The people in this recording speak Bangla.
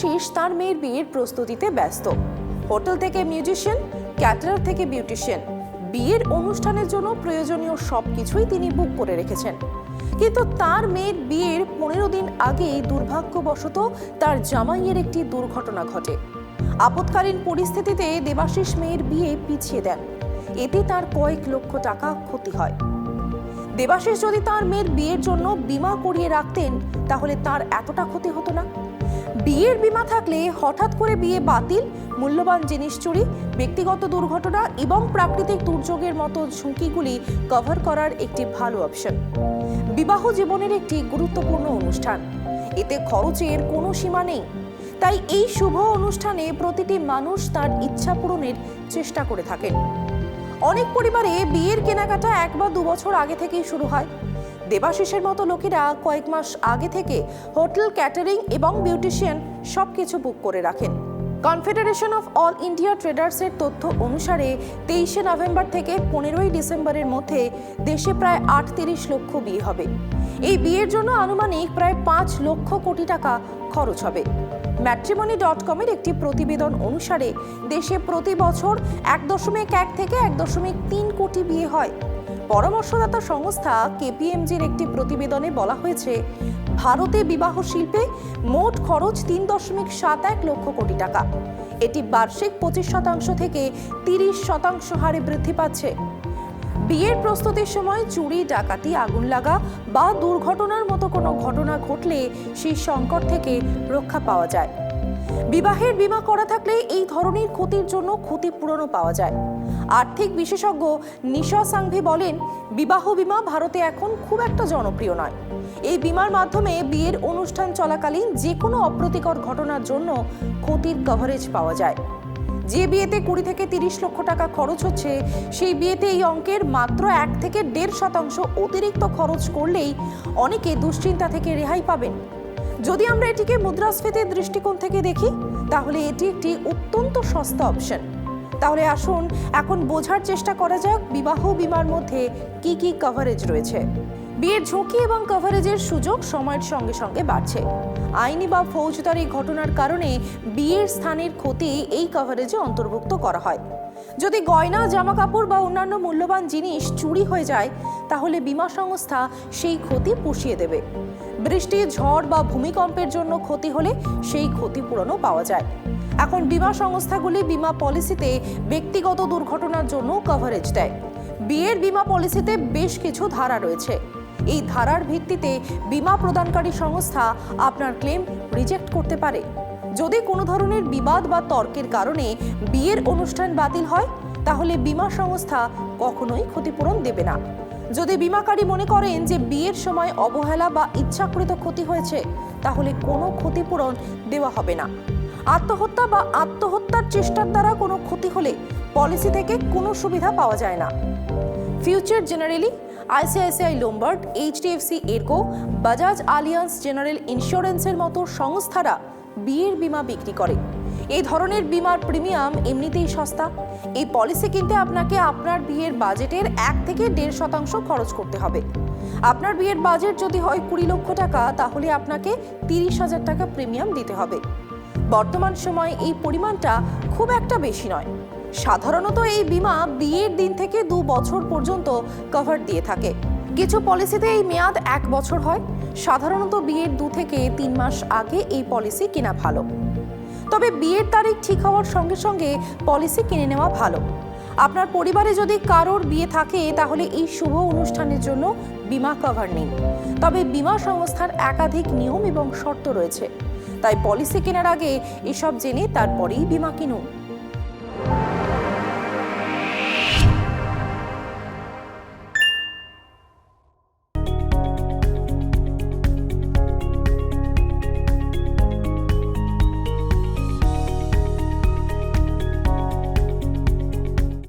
দেবাশিস তার মেয়ের বিয়ের প্রস্তুতিতে ব্যস্ত। হোটেল থেকে মিউজিশিয়ান, ক্যাটারার থেকে বিউটিশিয়ান। বিয়ের অনুষ্ঠানের জন্য প্রয়োজনীয় সব কিছুই তিনি বুক করে রেখেছেন। কিন্তু তার মেয়ের বিয়ের পনেরো দিন আগেই দুর্ভাগ্যবশত তার জামাইয়ের একটি দুর্ঘটনা ঘটে। আপৎকালীন পরিস্থিতিতে দেবাশিস মেয়ের বিয়ে পিছিয়ে দেন। এতে তার কয়েক লক্ষ টাকা ক্ষতি হয়। দেবাশিস যদি তার মেয়ের বিয়ের জন্য বীমা করিয়ে রাখতেন, তাহলে তার এতটা ক্ষতি হতো না। বিয়ের বীমা থাকলে হঠাৎ করে বিয়ে বাতিল, মূল্যবান জিনিস চুরি, ব্যক্তিগত দুর্ঘটনা এবং প্রাকৃতিক দুর্যোগের মতো ঝুঁকিগুলি কভার করার একটি ভালো অপশন বিবাহ জীবনের একটি গুরুত্বপূর্ণ অনুষ্ঠান। এতে খরচের কোনো সীমা নেই। তাই এই শুভ অনুষ্ঠানে প্রতিটি মানুষ তার ইচ্ছা পূরণের চেষ্টা করে থাকেন। অনেক পরিবারে বিয়ের কেনাকাটা এক বা দু বছর আগে থেকেই শুরু হয়। দেবাশিসের মতো লোকেরা কয়েক মাস আগে থেকে হোটেল, ক্যাটারিং এবং বিউটিশিয়ান সব কিছু বুক করে রাখেন। কনফেডারেশন অফ অল ইন্ডিয়া ট্রেডার্সের তথ্য অনুসারে তেইশে নভেম্বর থেকে পনেরোই ডিসেম্বরের মধ্যে দেশে প্রায় আটত্রিশ লক্ষ বিয়ে হবে। এই বিয়ের জন্য আনুমানিক প্রায় পাঁচ লক্ষ কোটি টাকা খরচ হবে। ম্যাট্রিমনি ডট কমের একটি প্রতিবেদন অনুসারে দেশে প্রতি বছর এক দশমিক এক থেকে এক দশমিক তিন কোটি বিয়ে হয়। পরামর্শদাতা সংস্থা কেপিএমজির একটি প্রতিবেদনে বলা হয়েছে, ভারতে বিবাহ শিল্পে মোট খরচ তিন দশমিক সাত এক লক্ষ কোটি টাকা। এটি বার্ষিক পঁচিশ শতাংশ থেকে তিরিশ শতাংশ হারে বৃদ্ধি পাচ্ছে। বিয়ের প্রস্তুতির সময় চুরি, ডাকাতি, আগুন লাগা বা দুর্ঘটনার মতো কোনো ঘটনা ঘটলে সেই সংকট থেকে রক্ষা পাওয়া যায়। বিবাহের বিমা করা থাকলে এই ধরনের ক্ষতির জন্য ক্ষতিপূরণও পাওয়া যায়। আর্থিক বিশেষজ্ঞ নিশা সাংভি বলেন, বিবাহ বিমা ভারতে এখন খুব একটা জনপ্রিয় নয়। এই বিমার মাধ্যমে বিয়ের অনুষ্ঠান চলাকালীন যে কোনো অপ্রীতিকর ঘটনার জন্য ক্ষতির কভারেজ পাওয়া যায়। যে বিয়েতে কুড়ি থেকে তিরিশ লক্ষ টাকা খরচ হচ্ছে, সেই বিয়েতে এই অঙ্কের মাত্র এক থেকে দেড় শতাংশ অতিরিক্ত খরচ করলেই অনেকে দুশ্চিন্তা থেকে রেহাই পাবেন। যদি আমরা এটিকে মুদ্রাস্ফীতির দৃষ্টিকোণ থেকে দেখি, তাহলে এটি একটি অত্যন্ত সস্তা অপশন তাহলে আসুন, এখন বোঝার চেষ্টা করা যাক বিবাহ বিমার মধ্যে কি কি কভারেজ রয়েছে। বিয়ের ঝুঁকি এবং কভারেজের সুযোগ সময়ের সঙ্গে সঙ্গে বাড়ছে। আইনি বা ফৌজদারি ঘটনার কারণে বিয়ের স্থানের ক্ষতি এই কভারেজে অন্তর্ভুক্ত করা হয়। যদি গয়না জামা কাপড় বা অন্যান্য মূল্যবান জিনিস চুরি হয়ে যায়, তাহলে বিমা সংস্থা সেই ক্ষতি পুষিয়ে দেবে। বৃষ্টি, ঝড় বা ভূমিকম্পের জন্য ক্ষতি হলে সেই ক্ষতিপূরণও পাওয়া যায়। এখন বিমা সংস্থাগুলি বীমা পলিসিতে ব্যক্তিগত দুর্ঘটনার জন্য কভারেজ দেয়। বিয়ের বীমা পলিসিতে বেশ কিছু ধারা রয়েছে। এই ধারার ভিত্তিতে বিমা প্রদানকারী সংস্থা আপনার ক্লেম রিজেক্ট করতে পারে। যদি কোনো ধরনের বিবাদ বা তর্কের কারণে বিয়ের অনুষ্ঠান বাতিল হয়, তাহলে বিমা সংস্থা কখনোই ক্ষতিপূরণ দেবে না। যদি বিমাকারী মনে করেন যে বিয়ের সময় অবহেলা বা ইচ্ছাকৃত ক্ষতি হয়েছে, তাহলে কোনো ক্ষতিপূরণ দেওয়া হবে না। আত্মহত্যা বা আত্মহত্যার চেষ্টার দ্বারা কোনো ক্ষতি হলে পলিসি থেকে কোনো সুবিধা পাওয়া যায় না। Future generali, ICICI Lombard, HDFC, ergo, Bajaj Allianz general ইন্স্যুরেন্সের মতো সংস্থারা বিয়ের বিমা বিক্রি করে। এই ধরনের বিমার প্রিমিয়াম এমনিতেই সস্তা। এই পলিসি কিনতে আপনাকে আপনার বিয়ের বাজেটের এক থেকে দেড় শতাংশ খরচ করতে হবে। আপনার বিয়ের বাজেট যদি হয় কুড়ি লক্ষ টাকা, তাহলে আপনাকে তিরিশ হাজার টাকা প্রিমিয়াম দিতে হবে। বর্তমান সময়ে এই পরিমাণটা খুব একটা বেশি নয়। সাধারণত এই বিমা বিয়ের দিন থেকে দু বছর পর্যন্ত কভার দিয়ে থাকে। কিছু পলিসিতে এই মেয়াদ এক বছর হয়। সাধারণত বিয়ের দু থেকে তিন মাস আগে এই পলিসি কেনা ভালো। তবে বিয়ের তারিখ ঠিক হওয়ার সঙ্গে সঙ্গে পলিসি কিনে নেওয়া ভালো। আপনার পরিবারে যদি কারোর বিয়ে থাকে, তাহলে এই শুভ অনুষ্ঠানের জন্য বিমা কভার নেই। তবে বিমা সংস্থার একাধিক নিয়ম এবং শর্ত রয়েছে। তাই পলিসি কেনার আগে এসব জেনে তারপরেই বীমা কিনুন।